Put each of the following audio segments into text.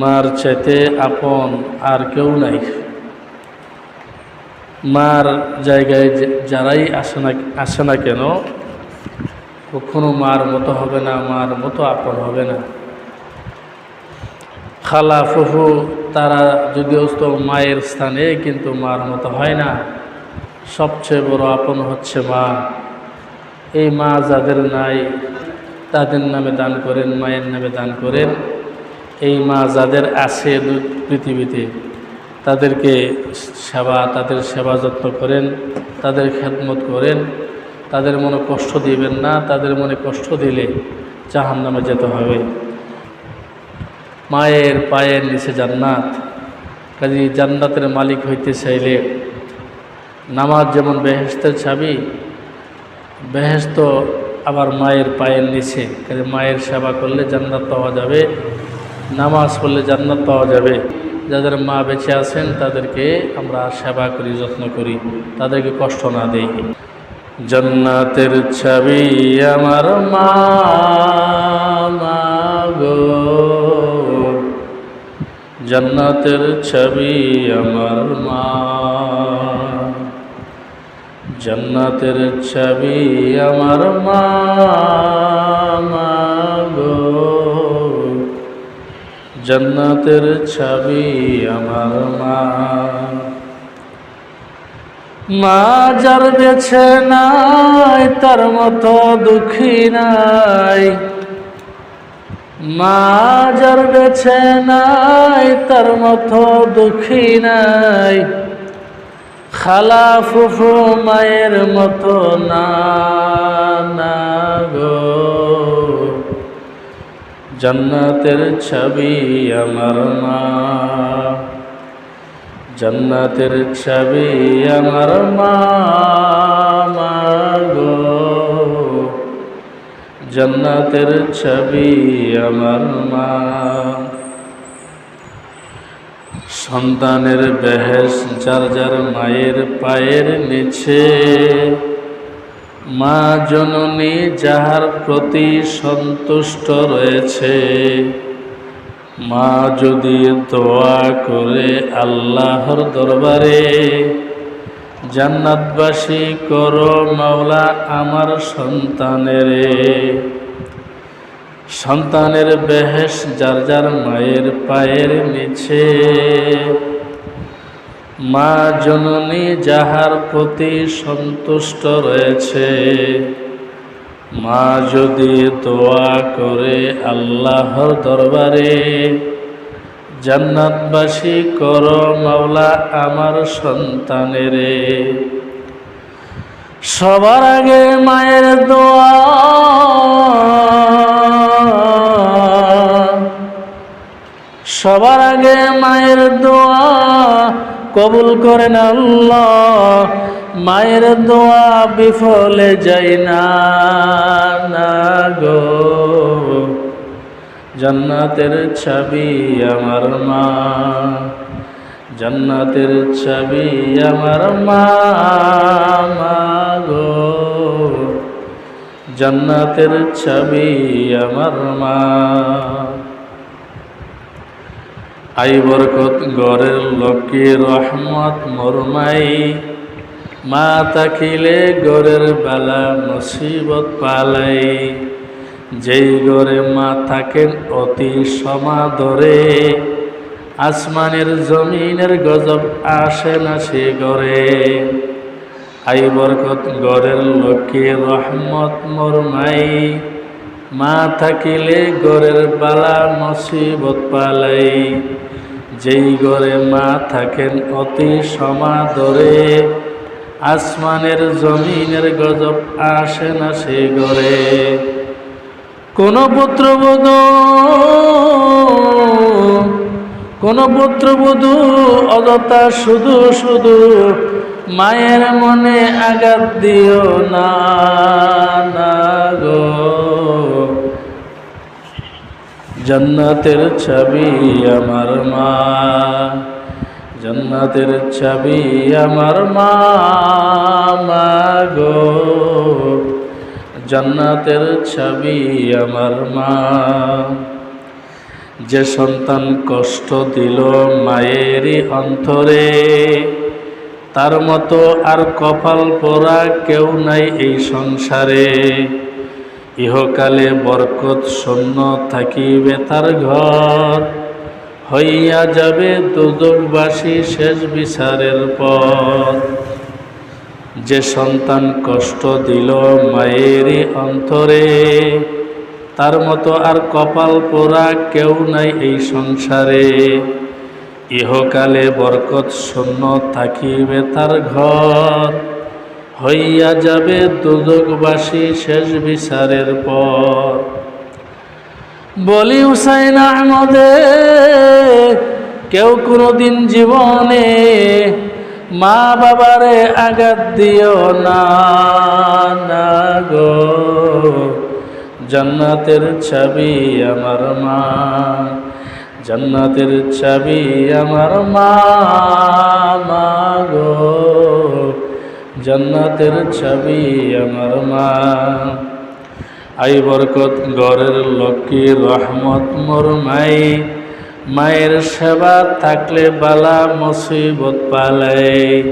মার চাইতে আপন আর কেউ নাই। মার জায়গায় যারাই আসে না আসে না কেন, কখনো মার মতো হবে না, মার মতো আপন হবে না। খালা ফুফু তারা যদিও তো মায়ের স্থানে, কিন্তু মার মতো হয় না। সবচেয়ে বড় আপন হচ্ছে মা। এই মা যাদের নাই, তাদের নামে দান করেন, মায়ের নামে দান করেন। এই মা যাদের আছে পৃথিবীতে, তাদেরকে সেবা, তাদের সেবা যত্ন করেন, তাদের খেদমত করেন, তাদের মনে কষ্ট দিবেন না, তাদের মনে কষ্ট দিলে জাহান নামে যেতে হবে। মায়ের পায়ের নিচে জান্নাত কাজী জান্নাতের মালিক হইতে চাইলে নামাজ যেমন বেহেস্তের চাবি বেহেস্ত আবার মায়ের পায়ের নিচে, কাজে মায়ের সেবা করলে জান্নাত পাওয়া যাবে। নামাজ পড়লে জান্নাত পাওয়া যাবে। যাদের মা বেঁচে আছেন, তাদেরকে আমরা সেবা করি, যত্ন করি। তাদেরকে কষ্ট না দেই। জান্নাতের ছবি আমার মা গো। জান্নাতের ছবি আমার মা। জান্নাতের ছবি আমার মা গো। জান্নাতের ছবি আমার মা। মা যার বেছে নাই, তার মতো দুঃখী নাই। মা যার বেছে নাই, তার মতো দুঃখী নাই। খালা ফুফু মায়ের মতো না না গো। জান্নাতের ছবি আমার মা। জান্নাতের ছবি আমার মা গো। জান্নাতের ছবি আমার মা। সন্তানের বেহেস যার যার মায়ের পায়ের নিচে মা জননী যাহার প্রতি সন্তুষ্ট রয়েছে, মা যদি দোয়া করে আল্লাহর দরবারে, জান্নাতবাসী করো মাওলা আমার সন্তানেরে। সন্তানের বেহেস যার যার মায়ের পায়ের নিচে মা জননী যাহার প্রতি সন্তুষ্ট রয়েছে, মা যদি দোয়া করে আল্লাহর দরবারে, জান্নাতবাসী কর মাওলা আমার সন্তানেরে। সবার আগে মায়ের দোয়া। সবার আগে মায়ের দোয়া। কবুল করেন আল্লাহ, মায়ের দোয়া বিফলে যায় না গো। জান্নাতের ছবি আমার মা, জান্নাতের ছবি আমার মা গো। জান্নাতের ছবি আমার মা। আই বরকত গরের লক্ষ্মী রহমত মরমাই। মা তাকিলে গরের বেলা মুসিবত পালাই। যেই গরে মা থাকেন অতি সমাদরে। আসমানের জমিনের গজব আসে না সে গরে আই বরকত গরের লক্ষ্মী রহমত মরমাই। মা থাকিলে গরের বালা মুসিবত পালাই। যেই গরে মা থাকেন অতি সমাদরে। আসমানের জমিনের গজব আসে না সে গরে কোন পুত্রবধূ কোন পুত্রবধূ অযথা শুধু শুধু মায়ের মনে আঘাত দিও না গো। জান্নাতের ছবি আমার মা। জান্নাতের ছবি আমার মা গো। জান্নাতের ছবি আমার মা। যে সন্তান কষ্ট দিল মায়েরই অন্তরে, তার মতো আর কপাল পোড়া কেউ নাই এই সংসারে। ইহকালে বরকত শূন্য থাকিবে তার ঘর। হইয়া যাবে দুদকবাসী শেষ বিচারের পর। যে সন্তান কষ্ট দিল মায়েরই অন্তরে, তার মতো আর কপাল পোড়া কেউ নাই এই সংসারে। ইহকালে বরকত শূন্য থাকিবে তার ঘর। হইয়া যাবে দুদকবাসী শেষ বিচারের পর। বলি হুসাইন আহমদে, কেউ কোনোদিন জীবনে মা বাবারে আঘাত দিও না না গো। জান্নাতের ছবি আমার মা, জান্নাতের ছবি আমার মা মা গো। জান্নাতের ছবি আমার মা। আই বরকত গড়ের লক্ষ্মী রহমত মোর মাই। মায়ের সেবা থাকলে বালা মুসিবত পালাই।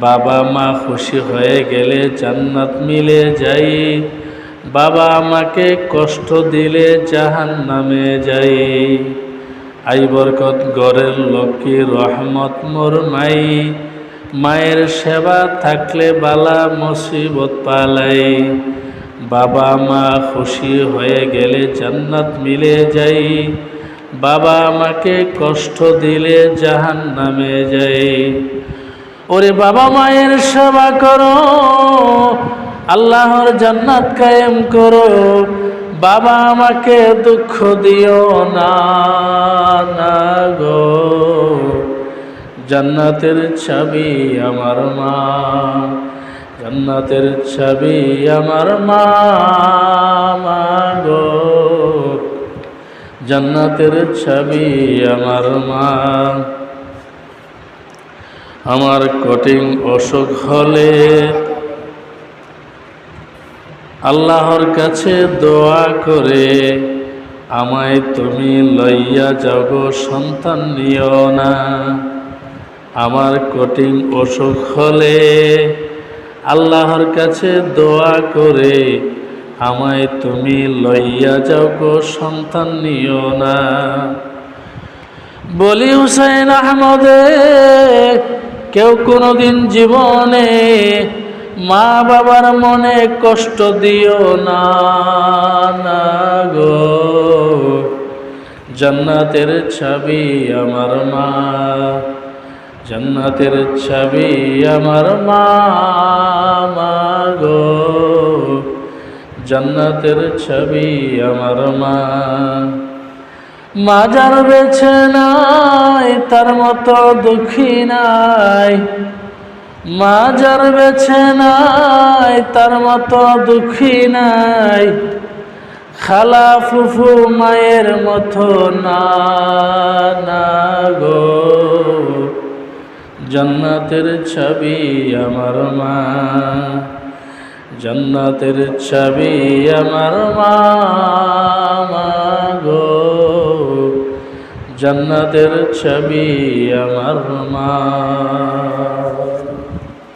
বাবা মা খুশি হয়ে গেলে জান্নাত মিলে যাই। বাবা আমাকে কষ্ট দিলে জাহান নামে যাই। আই বরকত গড়ের লক্ষ্মী রহমত মোর মাই। মায়ের সেবা থাকলে বালা মুসিবত পালাই। বাবা মা খুশি হয়ে গেলে জান্নাত মিলে যাই। বাবা মাকে কষ্ট দিলে জাহান নামে যাই। ওরে বাবা মায়ের সেবা করো, আল্লাহর জান্নাত কায়েম করো। বাবা আমাকে দুঃখ দিও না না গো। জান্নাতের ছবি আমার মা, জান্নাতের ছবি আমার মা গো। জান্নাতের ছবি আমার মা। আমার কঠিন অসুখ হলে আল্লাহর কাছে দোয়া করে আমায় তুমি লইয়া যাব সন্তান নিও না। আমার কঠিন অসুখ হলে আল্লাহর কাছে দোয়া করে আমায় তুমি লইয়া যাও গো সন্তান নিও না। বলি হুসাইন আহমদে, কেউ কোনোদিন জীবনে মা বাবার মনে কষ্ট দিও না না গো। জান্নাতের ছবি আমার মা। জান্নাতের ছবি আমার মা গো। জান্নাতের ছবি আমার মা। মাজার বেছে নাই, তার মতো দুঃখী নাই। মাজার বেছে নাই, তার মতো দুঃখী নাই। খালা ফুফু মায়ের মতো না না গো। জান্নাতের ছবি আমার মা। জন্নাতের ছবি আমার মা গো। জন্নাতের ছবি আমার মা।